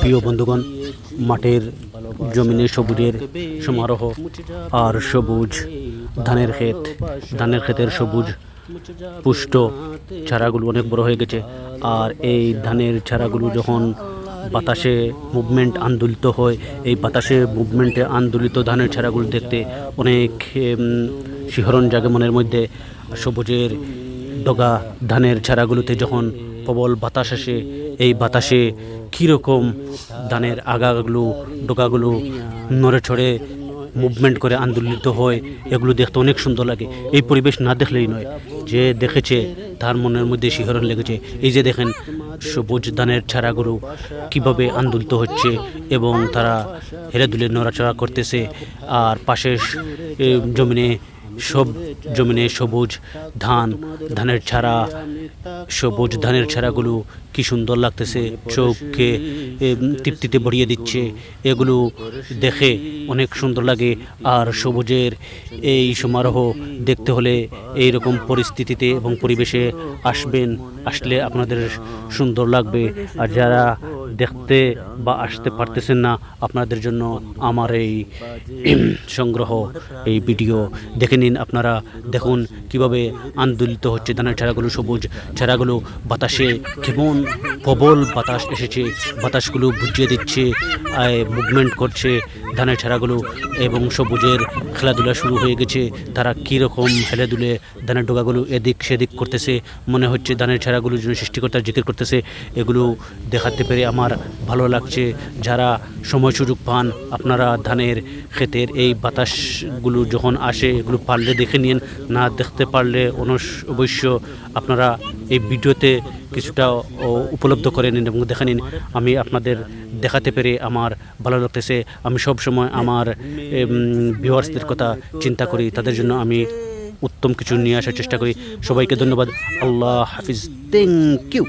প্রিয় বন্ধুগণ, মাঠের জমিনে সবুজের সমারোহ আর সবুজ ধানের ক্ষেত। ধানের ক্ষেতের সবুজ পুষ্ট চারাগুলো অনেক বড় হয়ে গেছে। আর এই ধানের চারাগুলো যখন বাতাসে মুভমেন্ট আন্দোলিত হয়, এই বাতাসে মুভমেন্টে আন্দোলিত ধানের ছাড়াগুলো দেখতে অনেক শিহরণ জাগে মনের মধ্যে। সবুজের ডগা ধানের চারাগুলোতে যখন প্রবল বাতাস আসে, এই বাতাসে কীরকম ধানের আগাগুলো, ডোকাগুলো নড়ে ছড়ে মুভমেন্ট করে আন্দোলিত হয়, এগুলো দেখতে অনেক সুন্দর লাগে। এই পরিবেশ না দেখলেই নয়, যে দেখেছে তার মনের মধ্যে শিহরণ লেগেছে। এই যে দেখেন সবুজ ধানের ছাড়াগুলো কীভাবে আন্দোলিত হচ্ছে এবং তারা হেলে দুলে নড়াচড়া করতেছে, আর পাশে জমিনে সব জমিনে সবুজ ধান, ধানের ছাড়া সবুজ ধানের ছাড়াগুলো কি সুন্দর লাগতেছে, চোখকে তৃপ্তিতে ভরিয়ে দিচ্ছে, এগুলো দেখে অনেক সুন্দর লাগে। আর সবুজের এই সমারোহ দেখতে হলে এই রকম পরিস্থিতিতে এবং পরিবেশে আসবেন, আসলে আপনাদের সুন্দর লাগবে। আর যারা দেখতে বা আসতে পারতেছেন না, আপনাদের জন্য আমার এই সংগ্রহ, এই ভিডিও। দেখে নিন আপনারা, দেখুন কীভাবে আন্দোলিত হচ্ছে ধানের ছাড়াগুলো সবুজ ছাড়াগুলো বাতাসে কেমন প্রবল বাতাস এসেছে, বাতাসগুলো বুঝিয়ে দিচ্ছে মুভমেন্ট করছে। ধানের ছাড়াগুলো এবং সবুজের খেলাধুলা শুরু হয়ে গেছে। তারা কীরকম হেলে ধানের ডোকাগুলো এদিক সেদিক করতেছে। মনে হচ্ছে ধানের ছাড়াগুলো যেন সৃষ্টিকর্তার জিকির করতেছে। এগুলো দেখাতে পেরে আমার ভালো লাগছে। যারা সময় সুযোগ পান, আপনারা ধানের ক্ষেতের এই বাতাসগুলো যখন আসে, এগুলো পারলে দেখে নিন। না দেখতে পারলে অবশ্য আপনারা এই ভিডিওতে কিছুটা উপলব্ধ করে নিন এবং দেখে নিন। আমি আপনাদের দেখাতে পেরে আমার ভালো লাগতেছে। আমি সব সময় আমার ভিউয়ার্সদের কথা চিন্তা করি। তাদের জন্য আমি উত্তম কিছু নিয়ে আসার চেষ্টা করি। সবাইকে ধন্যবাদ। আল্লাহ হাফিজ। Thank you